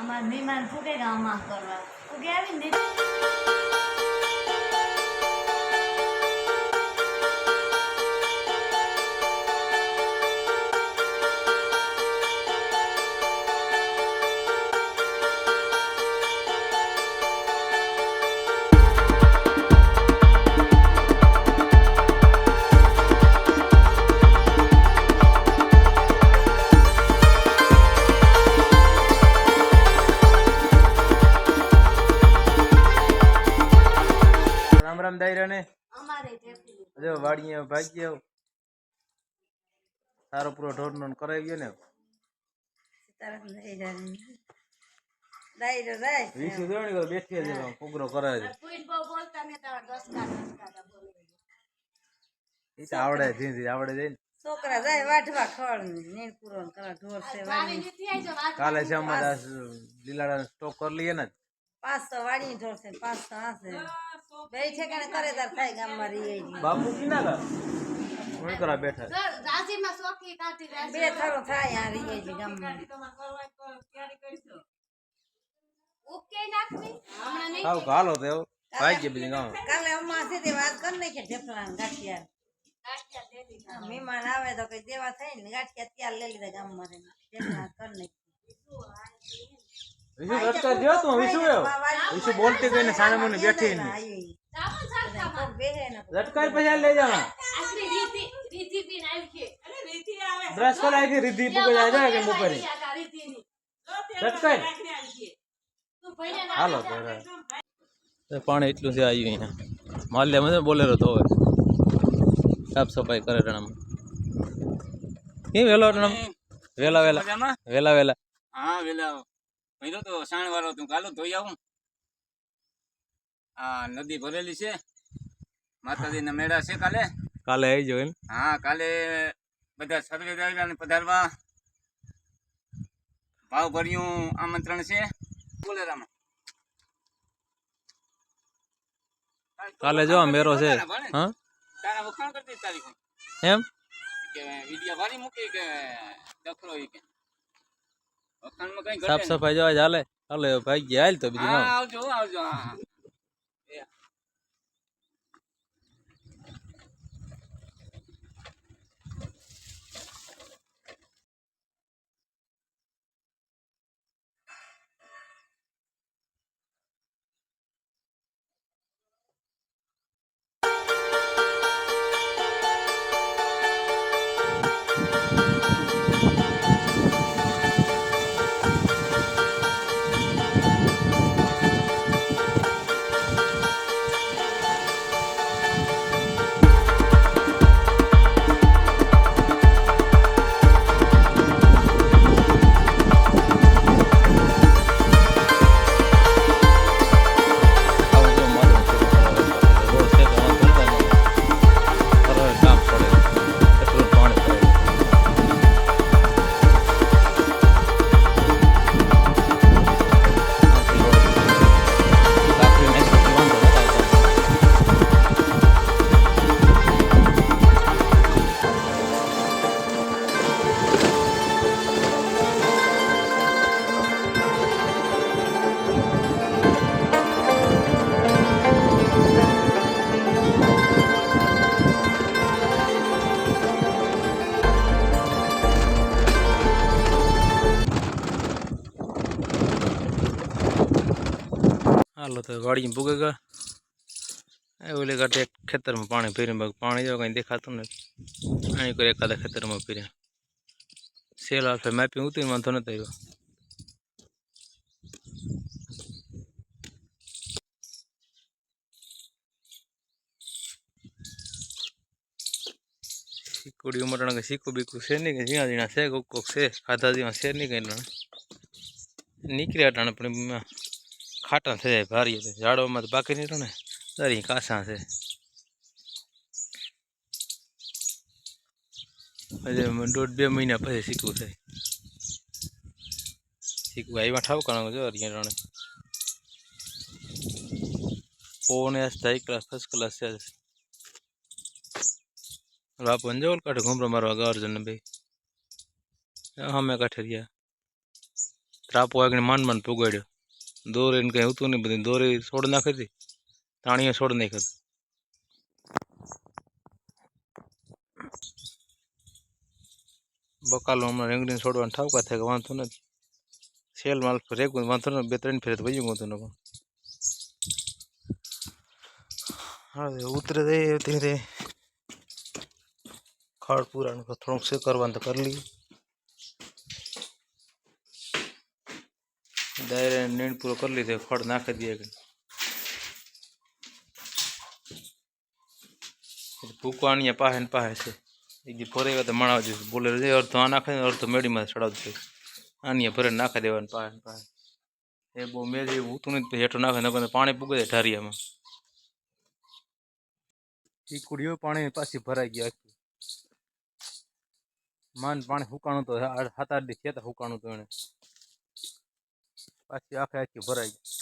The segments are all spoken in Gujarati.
અમારા મહેમાન ફૂગે ગામમાં કરવા ફૂગે આવીને રામ ને? અમારે ટેપલી જો વાડીએ ભાગી આવ. સારો પૂરો ઢોરનો કરાવી ગયો ને? બેઠી છે. કરે છે એ તો આવડે આવડે છોકરા જાય વાઢવા પૂરો કરા ઢોર છે કાલે છે અમારે લીલાડા સ્ટોક કરી લઈએ ને? પાંચસો વાડી ઢોર છે પાંચસો હાસે બે ઠેકાણે કરે તાર થાય ગામમાં રહી બાપુ કી ના કોણ કરા બેઠા? રાજીમાં સોખી કાઢી બે થાળો થાય આ રહી છે ગામમાં. ઓકે નાખવી? હમણાં નહીં બધી ગામ કાલે વાત કરી ને ગાંઠિયા મહેમાન આવે તો કઈ દેવા થાય ને ગાંઠિયા ત્યાં લઈ લીધા ગામમાં રહીને. કર કરી નાખી. વિશુ રટકા જો તું વિશુ એવો વિશુ બોલતી કઈ ને સામે મને બેઠી ને રટકાઈ પછી લઈ જવા બ્રશ કરાય કે રીધી પૂકે જાય કે બપોરે? આ રટકાઈ તું ભઈને ના હાલો તો પાણી એટલું છે આવ્યું અહીંયા. માલ્યા મને બોલેરો તો હવે. સાફ સફાઈ કરે રણમ. કેમ વેલો રણમ. વેલા વેલા. વેલા વેલા. હા વેલા ભર્યો તો સાણ વાળો તું કાલો ધોઈ આવું. આ નદી ભરેલી છે. માતાજીના મેળા છે કાલે. કાલે આવી જાવ હા કાલે બધા સર્વે ને પધારવા. ભાવ ભર્યું આમંત્રણ છે. બોલે રામ. કાલે જો મેરો છે. હા? તારા વખાણ કરતી તારીખ એમ? કે વિડિયા વારી મૂકી કે દખલો કે. સાફ. સફાઈ જવા ચાલે ચાલે ભાઈ ગયા હાલ તો બીજું આવજો આવજો તો વાડીમાં ભૂગે ગયા. એ ઓલે કાંઠે ખેતરમાં પાણી ભર્યું બાકી પાણી જો કંઈ દેખાતું નથી. અહીં કોઈ એકાદા ખેતરમાં ભર્યા. સેલ આલ્ફે મેપિંગ ઉતરી વાંધો નથી આવ્યો. શીકુડી ઉમરણ કે શીકું બીકું છે નહીં કે ઝીણા ઝીણા છે કોક કોક છે. ખાધા જેવા છે નહીં કંઈ નીકળ્યા ટાણે પણ ખાટા થઈ જાય ભારી ઝાડવામાં તો બાકી રહે ને. દરી કાસા છે. હજી દોઢ બે મહિના પછી શીખવું થાય શીખવું આવ્યા ઠાવકાણા જો ફોન એસ હાઈ ક્લાસ ફર્સ્ટ ક્લાસ છે બાપ જો કાઢે ઘૂમરો મારવા ગર્જન ભાઈ અમે કાઠે રહ્યા. ત્રાપો આગળ માંડ માંડ પુગાડ્યો દોરી ને કંઈ હતું નહીં, બધી દોરે છોડ નાખી હતી તાણીઓ છોડ નાખી હતી. બકાલો હમણાં રેંગડીને છોડવાનું ઠાવકા થાય કે વાંધો નથી. સેલ માલ રેગું, વાંધો નથી બે ત્રણ ફેરે તો વયું ગયું હતું પણ. હવે ઉતરે દે ધીરે. ખડ પૂરાનું થોડુંક સે કરવાનું તો કરી લઈએ. દાયરે નીણ પૂરો કરી લીધો ખડ નાખી દઈએ કે ભૂકવાણી પાસે ને પાસે છે એ જે ભરે તો મણાવ જશે બોલે રે અડધો આ નાખે ને અડધો મેડીમાં ચડાવજો આની ભરે નાખી દેવાનું પાસે ને પાસે એ બહુ મેં જે ઉતું નથી પછી હેઠો નાખે નકર તો પાણી પૂગે ઢારિયામાં એ કુડીઓ પાણી પાછી ભરાઈ ગઈ આખી માન પાણી હુકાણું તો આ સાત આઠ દી ખેતર હુકાણું તો એને પાછી આખે આખી ભરાઈ ગઈ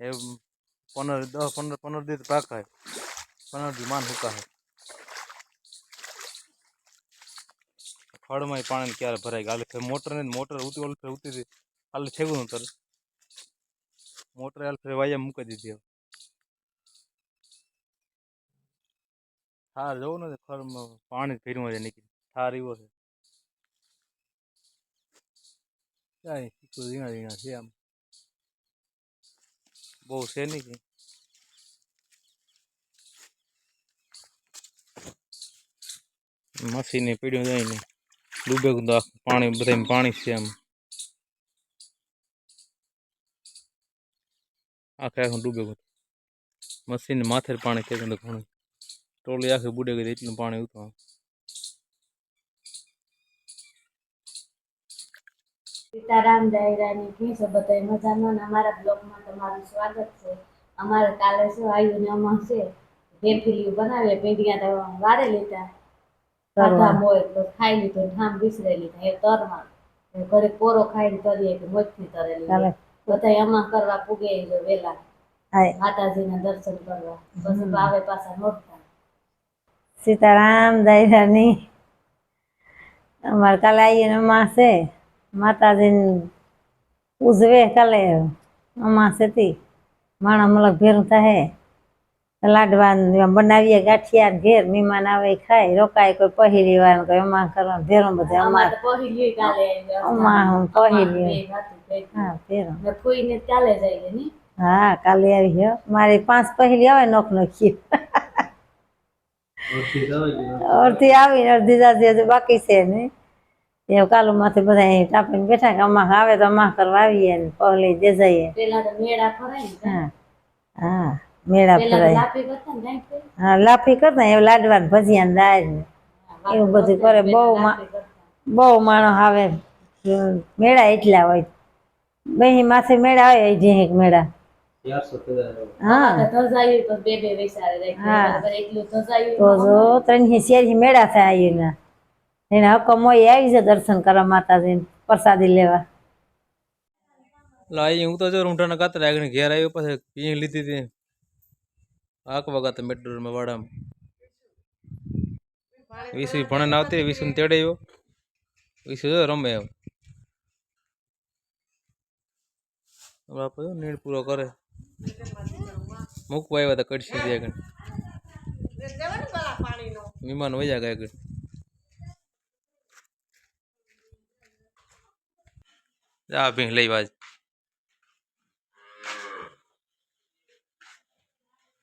એ પંદર દસ પંદર પંદર દી પાકાય પંદર દી માન હુકાય ફળમાં પાણી ક્યારે ભરાય ગાલે ફેર મોટર ને મોટર ઉતી ઓલ ફેર ઉતી હતી કાલે થેગું તર મોટર હાલ ફેર વાયા મૂકી દીધી હવે. થાર જવું ને ખરમાં પાણી ફેરવા જાય નીકળી થાર એવો છે કાંઈ ચીકુ ઝીણા ઝીણા છે આમ બહુ છે નહીં કે મસીને પીડ્યું જાય ને ડૂબે તો પાણી બધા પાણી છે આમ આખે આખું ડૂબે ગયું મસીને માથે પાણી થઈ ગયું ઘણું ટોલી આખી બુડે ગઈ એટલું પાણી ઉતું સીતારામ ડાયરાની કી છે બધાય મજામાં ને અમારા બ્લોગમાં તમારું સ્વાગત છે. અમારે કાલે શું આવ્યું ને અમાર છે ભેફીલીયું બનાવીએ પીંડિયા તો વારે લીધા સાદા મોય તો ખાઈ લીધો ઠામ વિસરે લીધા એ તરમાં. ઘરે કોરો ખાઈને કરીએ કે મોજથી તરેલી ચાલે. બધા એમાં કરવા પૂગે જો વેલા. માતાજીના દર્શન કરવા. પછી આવે પાછા નોટતા સીતારામ દાયરાની અમારે કાલે આવીને અમાસ છે. માતાજીને ઉજવે કાલે અમાસેથી. માણા મલક ભેરું થાય લાડવા બનાવીએ ગાંઠિયા ઘેર મહેમાન આવે ખાય રોકાય કોઈ પહેરી વાર કોઈ અમા કરવાનું ભેરું બધે અમારે અમાર. તો પહેલી કાલે અમા હું ભેરું. ચાલે જાય ની? હા કાલે આવી ગયો મારી પાંચ પહેલી આવે નોખ નોખી. અડધી આવી અડધી જાતી બાકી છે ને. એ કાલુ માંથી બધા અહીં ટાપીને બેઠા કે અમા આવે તો અમા કરવા આવીએ ને પગલે જે જઈએ. મેળા ફરાય હા હા મેળા ફરાય લાપી કરતા ને ગાંઠ કરી. હા લાફી કરતા એવું લાડવા ને ભજીયા ને દાળ ને. એવું બધું કરે બહુ. બહુ માણસ આવે. મેળા એટલા હોય. બહી માથે મેળા હોય અઢી મેળા. હા. તો ધજાયું તો બે બે વૈસારે રાખ્યું. હા. બરાબર એટલું ધજાયું તો જો ત્રણ શેરી મેળા થાય એના હકમ હોય આવી છે દર્શન કરવા માતાજી પ્રસાદી લેવા. લાઈ હું તો જો રૂંઢાના કાતર આગળ ઘેર આવ્યો પછી પી લીધી હતી. આકવા ગાતા મેટ્રોરમાં વાડામાં. વિશુ ભણે આવતી વીસી તેડે આવ્યો વીસી જો રમે એમ. બાપુ નીડ પૂરો કરે. મૂકવા આવ્યા હતા કડશી આગળ. વિમાન વયા ગયા આગળ. જા ભીંગ લઈ વાજ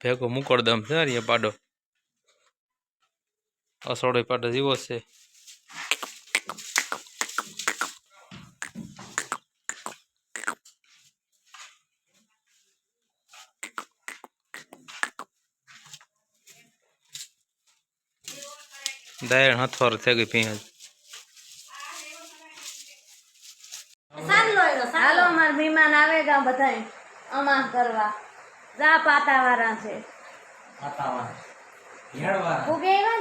ભેગો મુકડ દમ છે યાર પાડો અસોડો પાડો જીવો છે દાયણ હથવાર થઈ ગઈ પી હાલો અમાર મહેમાન આવે ગા બધાય? અમા કરવા જા પાતા વાળા છે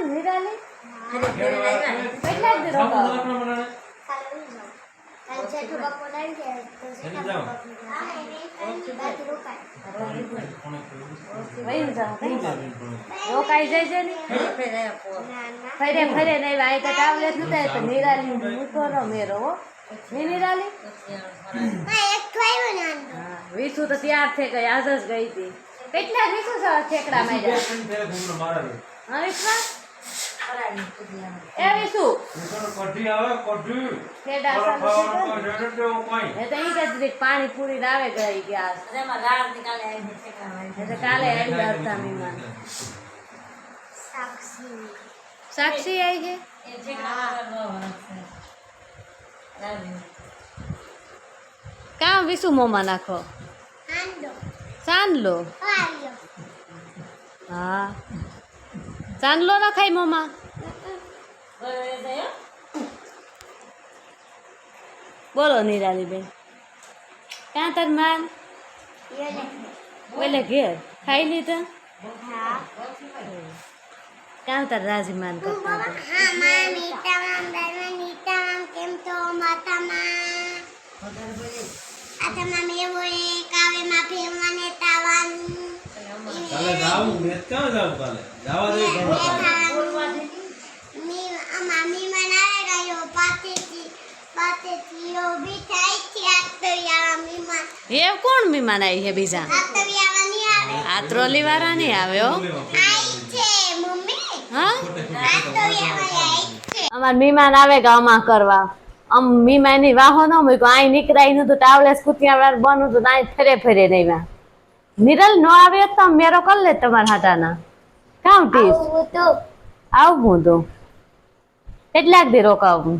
નિરાલી કેટલા જ? વયું જાઓ. કઈ રોકાઈ. જાય છે ને? ફરે ફરે. ને આ તો ન થાય તો નિરાલી મૂકો નો મેરો વિસુ તો ત્યાર થઈ ગઈ આજ જ ગઈ હતી. કેટલા વિસુ છે ઠેકડા માર્યા? હા વિશ્વા? એ વિસુ છે તો ને. એ તો ઈ કે પાણી પૂરી આવે ગઈ ગયા. એમાં રાડ નીકાળે આવીને ઠેકડા મારી. એટલે કાલે આવી હતા મહેમાન સાક્ષી. આવી છે એ ઠેકડા મારવા બહુ વરસ છે. રાડ. કામ વિસુ મોમાં નાખો. ચાંદલો હા. ચાંદલો ના ખાય મોમાં? બોલો નિરાલીબેન. ક્યાં તાર માન? ઓલે ઘેર. ખાઈ લીધા? ક્યાં તાર રાજી માન કરતા હતા? કાલે? જાવું મેચ ક્યાં જાવું કાલે. જવા દે. ભણવા એ કોણ મીમાન આવી છે બીજા? આ ટ્રોલી વાળા નહીં આવ્યો હા. અમાર મીમાન આવે કે અમા કરવા. આમ મહેમાનની વાહો ન મૂક્યો. અહીં નીકળાય નતું સ્કૂટિયા વાર બનવું તો અહીં ફેરે ફેરે રહ્યા નિરલ નો આવે તો મેરો કર લે તમારા હાટાના કામ ટીસ? આવું તો. કેટલાક દી રોકાવું?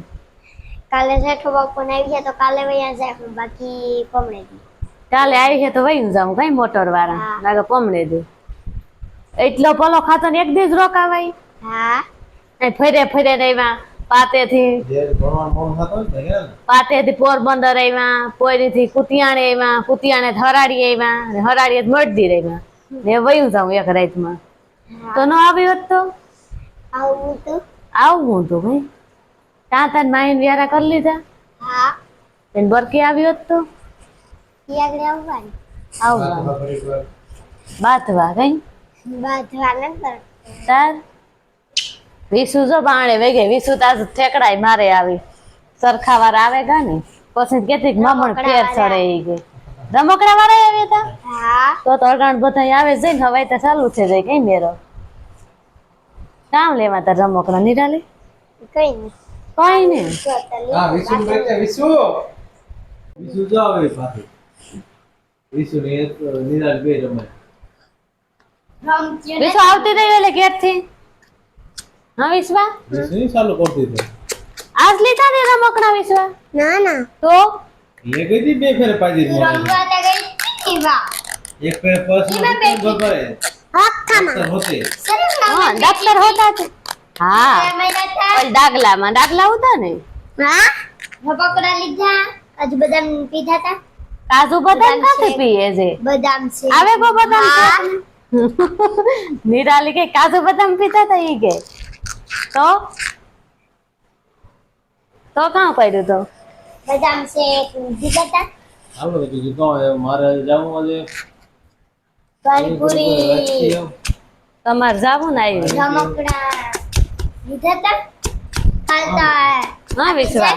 કાલે જેઠો બાપુ ને આવી ગયા તો કાલે વયા જાય બાકી પમણે દી. કાલે આવી છે તો વહી જાઉં કઈ મોટર વાળા. લાગે પમણે દે. એટલો પલો ખાતો ને એક દી જ રોકાવાય. હા. ફરે ફરે ને ને. પાતેથી પોરબંદર આવ્યા પોરીથી કુતિયાણે આવ્યા કુતિયાણે હરાડી આવ્યા અને હરાડીએ મળતી રહ્યા ને વયું જાઉં એક રાતમાં. તો ન આવ્યો હોત તો? આવું તો. આવું તો ભાઈ. ત્યાં તાર માઈન વ્યારા કરી લીધા? હા. એને બરકી આવ્યો હોત તો? આગળ આવવાની. આવું આ તો બાથવા કઈ? બાંધવા નંતર તાર? વિસુ જો બાણે વેગે વિસુ તાર ઠેકડાય મારે આવી. સરખા વાર આવે ગા ને પછી કેતી કે મામણ ફેર ચડે ઈ ગઈ. રમકડા વાળા આવે તા? હા. તો તો અટાણ બધા આવે છે ને હવે તો ચાલુ છે જાય કઈ મેરો? કામ લેવા તાર રમકડા નિરાલે? કઈ નહીં કઈ ને જો તો લી- હા વિસુ. ને વિસુ વિસુ જો આવે પાછું. વિસુ ને નિરાલ બે રમે. વિસુ આવતી રહી એટલે ઘેરથી હા વિશ્વા ની ચાલુ કરતી હતી આજ લીધા ને રમકડા વિશ્વા ના ના. તો? એ ગઈ હતી બે ફેર પાજી જ રમવા તો ગઈ હતી વા એક ફેર પછી બેઠી. બપોરે. હોતે. હા ડોક્ટર હોતા. છે હા. ઓલ ડાગલામાં ડાગલા હોતા ને? હા? રમકડા લીધા. આજ બદામ પીધા તા કાજુ બદામ કાથી પીએ છે? બદામ છે. આવે કો બદામ નિરાલી કે કાજુ બદામ પીતા હતા ઈ કે? તો? તો કાં પડ્યું તો? બદામ છે પીધા તા હાલો તો કીધું તો મારે જવું આજે. પાણીપુરી તમારે જવું ને આવ્યું રમકડા લીધા તા ખાલતા. હા વિશ્વા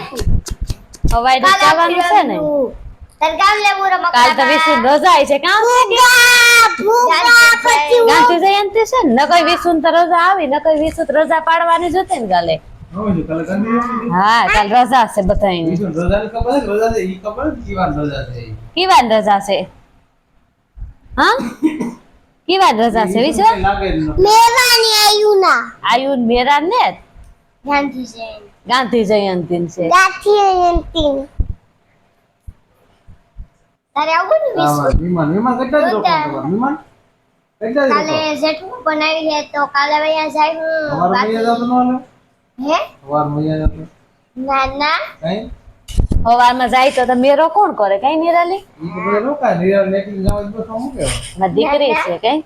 હવાઈ જવાનું છે ને. તરકામ લેવું રમકડા કાલ તો વિશ્વ રજા છે. કામ ગાંધી જયંતિ છે ને નકઈ વિશ્વ રજા આવી નકઈ વિસુત રજા પાડવાની જોતે ને જયંતિ? હા કાલ રજા છે બધા કેવા? કેવાની રજા છે હા? કેવાની રજા છે વિશ્વ મેરાની લાગે જ આયુ ના આયુ મેરા ને ગાંધી જયંતિ. ગાંધી જયંતિ છે. ગાંધી જયંતિ તારે આવું ને વિમાન વિમાન કેટલા તમારે? વિમાન કેટલા કાલે? જેઠું બનાવી છે તો કાલે વયા જાય હું સવારે મૈયા જાતો નો હાલે? હે સવારે મૈયા જાતો ના ના કઈ? હવામાં જાય તો તો મેરો કોણ કરે કઈ નિરાલી રોકાય. નિરાળ નીકળી જવા તો શું? મારી દીકરી છે કઈ